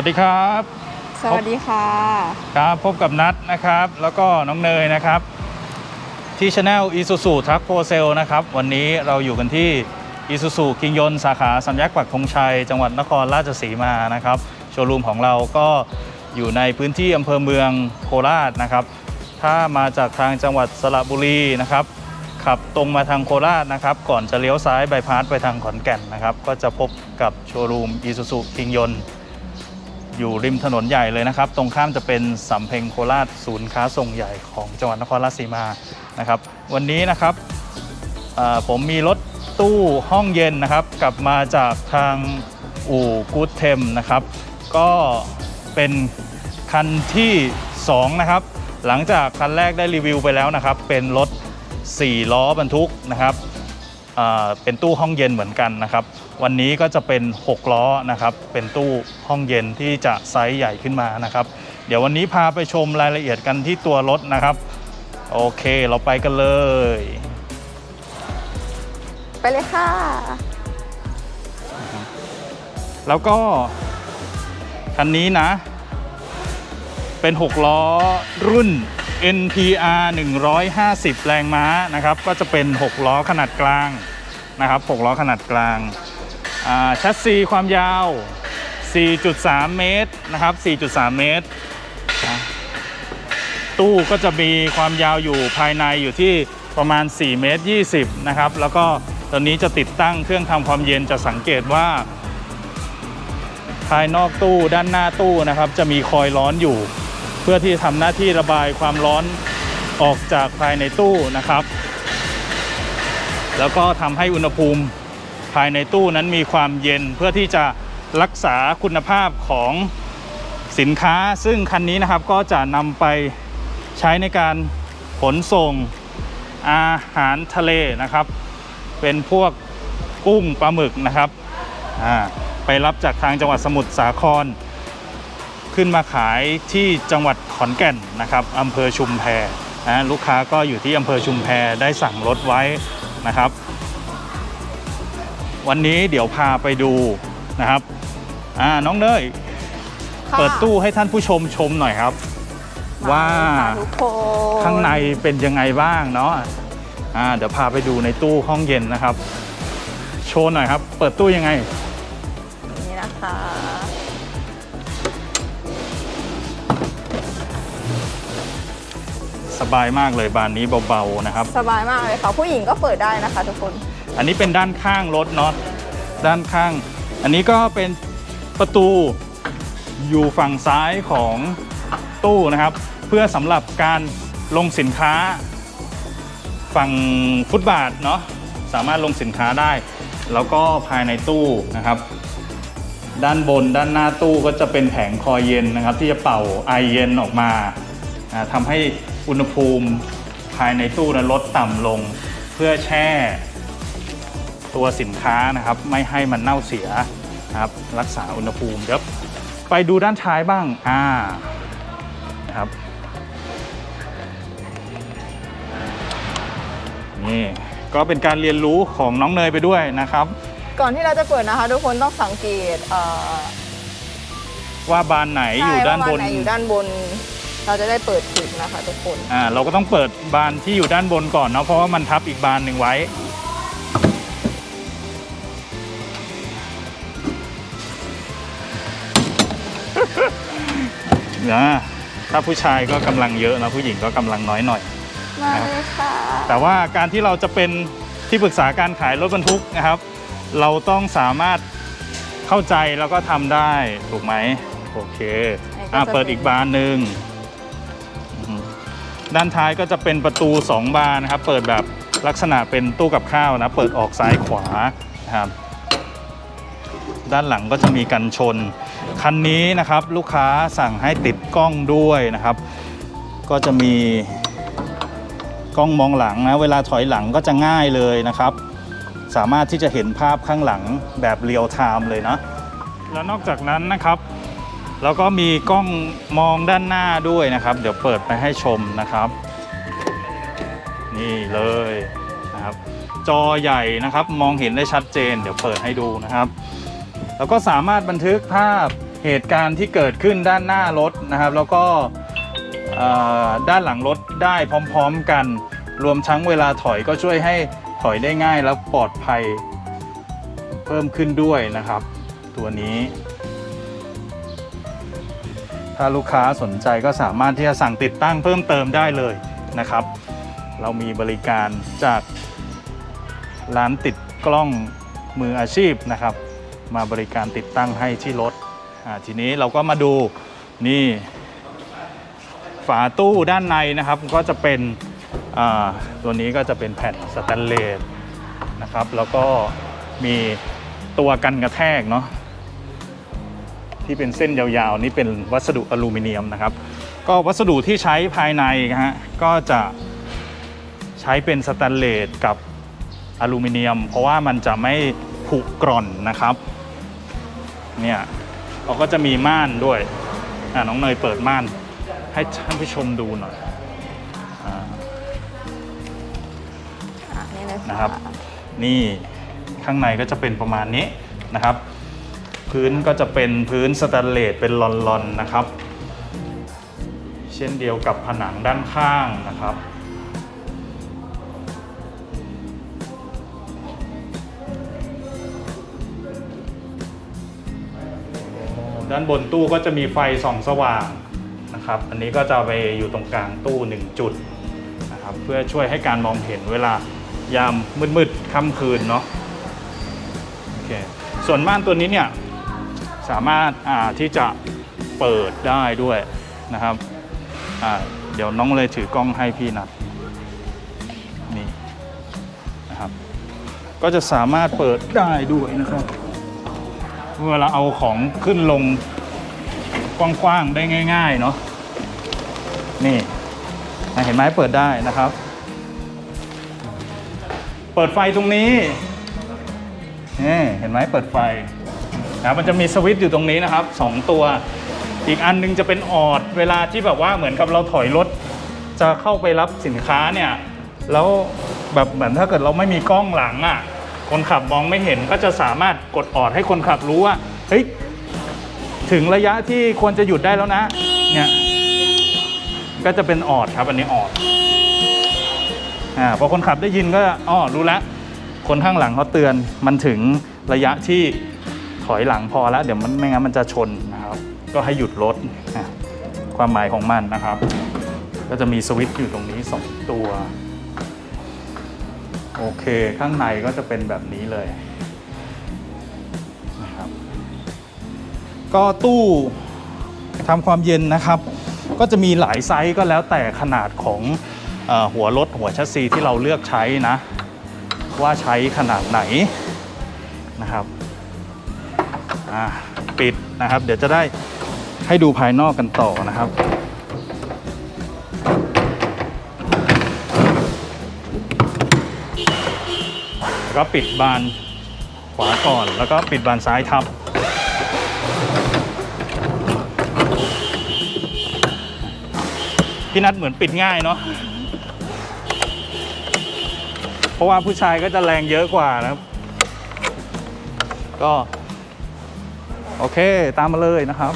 สวัสดีครับ สวัสดีค่ะ ครับพบกับนัทนะครับ แล้วก็น้องเนยนะครับ ที่ช anel Isuzu Truck for Sale นะครับ วันนี้เราอยู่กันที่ Isuzu คิงยนสาขาสัญญาปักธงชัย จังหวัดนครราชสีมานะครับ โชว์รูมของเราก็อยู่ในพื้นที่อำเภอเมืองโคราชนะครับ ถ้ามาจากทางจังหวัดสระบุรีนะครับขับตรงมาทางโคราชนะครับ ก่อนจะเลี้ยวซ้ายบายพาสไปทางขอนแก่นนะครับ ก็จะพบกับโชว์รูม Isuzu คิงยน อยู่ริมถนนใหญ่เลยนะครับ ตรงข้ามจะเป็นสำเพ็งโคราชศูนย์ค้าส่งใหญ่ของจังหวัดนครราชสีมานะครับ วันนี้นะครับผมมีรถตู้ห้องเย็นนะครับ กลับมาจากทางอู่กูดเทมนะครับ ก็เป็นคันที่ 2 นะครับ หลังจากคันแรกได้รีวิวไปแล้วนะครับ เป็นรถ 4 ล้อบรรทุกนะครับ เป็นตู้ห้องเย็นเหมือนกันนะครับ วันนี้ก็จะเป็น 6 ล้อนะครับ เป็นตู้ห้องเย็นที่จะไซส์ใหญ่ขึ้นมานะครับ เดี๋ยววันนี้พาไปชมรายละเอียดกันที่ตัวรถนะครับ โอเคเราไปกันเลย ไปเลยค่ะ แล้วก็ คันนี้นะ เป็น 6 ล้อรุ่น NPR 150 แรงม้านะครับ ก็จะเป็น 6 ล้อขนาดกลางนะครับ 6 ล้อขนาดกลางาชัสซีความยาว 4.3 เมตรนะครับ 4.3 เมตร ตู้ก็จะมีความยาวอยู่ภายในอยู่ที่ประมาณ 4 เมตร 20 นะครับ แล้วก็ตอนนี้จะติดตั้งเครื่องทำความเย็นจะสังเกตว่า ภายนอกตู้ด้านหน้าตู้นะครับ จะมีคอยล์ร้อนอยู่ พื่อที่ทำหน้าที่ระบายความร้อนออกจากภายในตู้นะครับ แล้วก็ทำให้อุณหภูมิภายในตู้นั้นมีความเย็นเพื่อที่จะรักษาคุณภาพของสินค้า ซึ่งคันนี้นะครับก็จะนำไปใช้ในการขนส่งอาหารทะเลนะครับ เป็นพวกกุ้งปลาหมึกนะครับไปรับจากทางจังหวัดสมุทรสาคร ขึ้นมาขายที่จังหวัดขอนแก่นนะครับอำเภอชุมแพนะลูกค้าก็อยู่ที่อำเภอชุมแพได้สั่งรถไว้นะครับ วันนี้เดี๋ยวพาไปดูนะครับอ่าน้องเนยค่ะเปิดตู้ให้ท่านผู้ชมชมหน่อยครับ ว่ามาเลยค่ะทุกคนข้างในเป็นยังไงบ้างเนาะอ่าเดี๋ยวพาไปดูในตู้ห้องเย็นนะครับ โชว์หน่อยครับ เปิดตู้ยังไง นี่นะคะ สบายมากเลยบานนี้เบาๆนะครับ สบายมากเลยค่ะผู้หญิงก็เปิดได้นะคะทุกคน อันนี้เป็นด้านข้างรถเนาะด้านข้าง อันนี้ก็เป็นประตูอยู่ฝั่งซ้ายของตู้นะครับ เพื่อสำหรับการลงสินค้า ฝั่งฟุตบาทเนาะสามารถลงสินค้าได้ แล้วก็ภายในตู้นะครับ ด้านบนด้านหน้าตู้ก็จะเป็นแผงคอยเย็นนะครับ ที่จะเป่าไอเย็นออกมาอ่าทำให้ อุณหภูมิภายในตู้นั้นลดต่ำลง เพื่อแช่ตัวสินค้านะครับ ไม่ให้มันเน่าเสียนะครับ รักษาอุณหภูมิเดี๋ยวไปดูด้านท้ายบ้างอ่านะครับนี่ก็เป็นการเรียนรู้ของน้องเนยไปด้วยนะครับ ก่อนที่เราจะเปิดนะคะ ทุกคนต้องสังเกตเอ่อว่าบานไหนอยู่ด้านบนใช่ว่ไหนอยู่ด้านบน เราจะได้เปิดถึงนะคะทุกคนอ่าเราก็ต้องเปิดบานที่อยู่ด้านบนก่อนเนาะเพราะว่ามันทับอีกบานหนึ่งไว้นะถ้าผู้ชายก็กำลังเยอะนะผู้หญิงก็กำลังน้อยหน่อย มาเลยค่ะแต่ว่าการที่เราจะเป็นที่ปรึกษาการขายรถบรรทุกนะครับ เราต้องสามารถเข้าใจแล้วก็ทำได้ถูกไหมโอเคอะเปิดอีกบานหนึ่งอือฮึ ด้านท้ายก็จะเป็นประตู 2 บานนะครับ เปิดแบบลักษณะเป็นตู้กับข้าวนะ เปิดออกซ้ายขวานะครับด้านหลังก็จะมีกันชน คันนี้นะครับลูกค้าสั่งให้ติดกล้องด้วยนะครับ ก็จะมีกล้องมองหลังนะ เวลาถอยหลังก็จะง่ายเลยนะครับ สามารถที่จะเห็นภาพข้างหลังแบบเรียลไทม์เลยนะ แล้วนอกจากนั้นนะครับ เราก็มีกล้องมองด้านหน้าด้วยนะครับ เดี๋ยวเปิดไปให้ชมนะครับ นี่เลยนะครับ จอใหญ่นะครับ มองเห็นได้ชัดเจน เดี๋ยวเปิดให้ดูนะครับ แล้วก็สามารถบันทึกภาพเหตุการณ์ที่เกิดขึ้นด้านหน้ารถนะครับ แล้วก็ด้านหลังรถได้พร้อมๆกัน รวมทั้งเวลาถอยก็ช่วยให้ถอยได้ง่ายและปลอดภัยเพิ่มขึ้นด้วยนะครับ ตัวนี้ ถ้าลูกค้าสนใจก็สามารถที่จะสั่งติดตั้งเพิ่มเติมได้เลยนะครับ เรามีบริการจากร้านติดกล้องมืออาชีพนะครับ มาบริการติดตั้งให้ที่รถทีนี้เราก็มาดูนี่ฝาตู้ด้านในนะครับก็จะเป็นตัวนี้ก็จะเป็นแผ่นสแตนเลสนะครับ แล้วก็มีตัวกันกระแทกเนาะ ที่เป็นเส้นยาวๆ นี่เป็นวัสดุอลูมิเนียมนะครับ ก็วัสดุที่ใช้ภายในนะฮะก็จะใช้เป็นสแตนเลสกับอลูมิเนียม เพราะว่ามันจะไม่ผุกร่อนนะครับเนี่ยเราก็จะมีม่านด้วยอ่าน้องเนยเปิดม่านให้ท่านผู้ชมดูหน่อยอาอะนี่เลยนะครับ นี่ข้างในก็จะเป็นประมาณนี้นะครับ พื้นก็จะเป็นพื้นสแตนเลสเป็นลอนๆนะครับ เช่นเดียวกับผนังด้านข้างนะครับด้านบนตู้ก็จะมีไฟส่องสว่างนะครับ อันนี้ก็จะไปอยู่ตรงกลางตู้ 1 จุดนะครับ เพื่อช่วยให้การมองเห็นเวลายามมืดๆค่ำคืนเนาะ โอเค ส่วนม่านตัวนี้เนี่ย สามารถที่จะเปิดได้ด้วยนะครับเดี๋ยวน้องเลยถือกล้องให้พี่นัดนี่นะครับ ก็จะสามารถเปิดได้ด้วยนะครับ เวลาเอาของขึ้นลงกว้างๆได้ง่ายๆเนาะนี่เห็นไหมเปิดได้นะครับ เปิดไฟตรงนี้นี่เห็นไหมเปิดไฟ นะมันจะมีสวิตช์อยู่ตรงนี้นะครับสองตัว อีกอันนึงจะเป็นออดเวลาที่แบบว่าเหมือนกับเราถอยรถจะเข้าไปรับสินค้าเนี่ยแล้วแบบเหมือนถ้าเกิดเราไม่มีกล้องหลังอะ คนขับมองไม่เห็นก็จะสามารถกดออดให้คนขับรู้ว่าเฮ้ยถึงระยะที่ควรจะหยุดได้แล้วนะเนี่ยก็จะเป็นออดครับอันนี้ออดอ่าพอคนขับได้ยินก็อ๋อรู้แล้วคนข้างหลังเขาเตือนมันถึงระยะที่ อยหลังพอแล้วเดี๋ยวมันไม่งั้นมันจะชนนะครับ ก็ให้หยุดรถความหมายของมันนะครับ ก็จะมีสวิตช์อยู่ตรงนี้สองตัว โอเค ข้างในก็จะเป็นแบบนี้เลยนะครับก็ตู้ทำความเย็นนะครับ ก็จะมีหลายไซส์ก็แล้วแต่ขนาดของอหัวรถหัวชัสซีที่เราเลือกใช้นะ ว่าใช้ขนาดไหน ปิดนะครับ เดี๋ยวจะได้ให้ดูภายนอกกันต่อนะครับ แล้วก็ปิดบานขวาก่อน แล้วก็ปิดบานซ้ายทับ พี่นัดเหมือนปิดง่ายเนาะเพราะว่าผู้ชายก็จะแรงเยอะกว่านะครับ ก็ โอเค ตามมาเลยนะครับ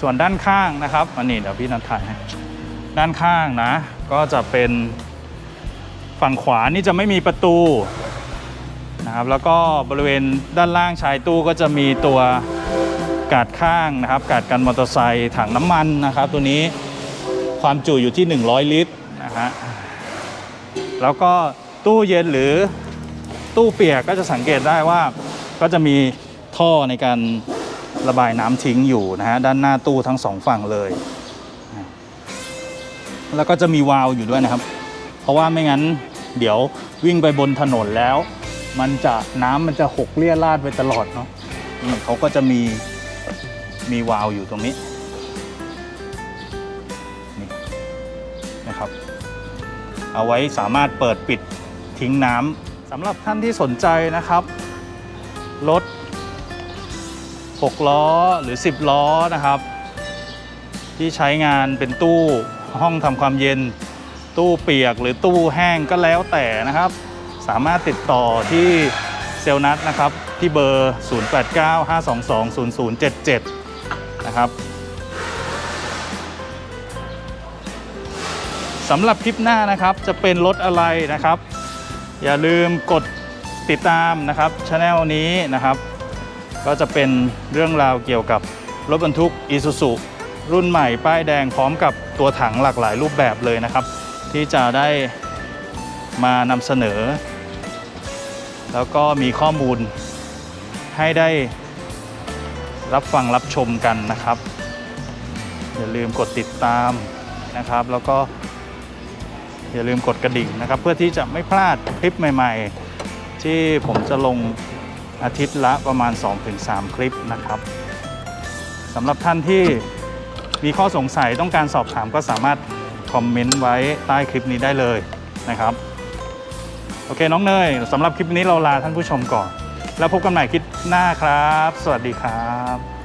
ส่วนด้านข้างนะครับอันนี้เดี๋ยวพี่นัดถ่ายให้ด้านข้างนะ ก็จะเป็นฝั่งขวานี่จะไม่มีประตูนะครับ แล้วก็บริเวณด้านล่างชายตู้ก็จะมีตัวกาดข้างนะครับ กาดกันมอเตอร์ไซค์ถังน้ำมันนะครับ ตัวนี้ความจุอยู่ที่ 100 ลิตรนะฮะแล้วก็ตู้เย็นหรือ ตู้เปียกก็จะสังเกตได้ว่าก็จะมีท่อในการระบายน้ำทิ้งอยู่นะฮะด้านหน้าตู้ทั้งสองฝั่งเลย แล้วก็จะมีวาล์วอยู่ด้วยนะครับ เพราะว่าไม่งั้นเดี๋ยววิ่งไปบนถนนแล้ว มันจะน้ำมันจะหกเลี่ยราดไปตลอดเนาะนี่เขาก็จะมีมีวาล์วอยู่ตรงนี้นี่นะครับ เอาไว้สามารถเปิดปิดทิ้งน้ำ สำหรับท่านที่สนใจนะครับรถ6 ล้อหรือ 10 ล้อนะครับ ที่ใช้งานเป็นตู้ห้องทำความเย็น ตู้เปียกหรือตู้แห้งก็แล้วแต่นะครับ สามารถติดต่อที่เซลนัดนะครับ ที่เบอร์ 0895220077 นะครับสำหรับคลิปหน้านะครับจะเป็นรถอะไรนะครับ อย่าลืมกดติดตามนะครับช anel นี้นะครับ ก็จะเป็นเรื่องราวเกี่ยวกับรถบรรทุก Isuzu รุ่นใหม่ป้ายแดงพร้อมกับตัวถังหลากหลายรูปแบบเลยนะครับ ที่จะได้มานำเสนอ แล้วก็มีข้อมูลให้ได้รับฟังรับชมกันนะครับ อย่าลืมกดติดตามนะครับ แล้วก็ อย่าลืมกดกระดิ่งนะครับ เพื่อที่จะไม่พลาดคลิปใหม่ ๆ ที่ผมจะลงอาทิตย์ละประมาณ 2-3 คลิปนะครับสำหรับท่านที่มีข้อสงสัยต้องการสอบถามก็สามารถคอมเมนต์ไว้ใต้คลิปนี้ได้เลยนะครับ โอเคน้องเนยสำหรับคลิปนี้เราลาท่านผู้ชมก่อน แล้วพบกันใหม่คลิปหน้าครับ สวัสดีครับ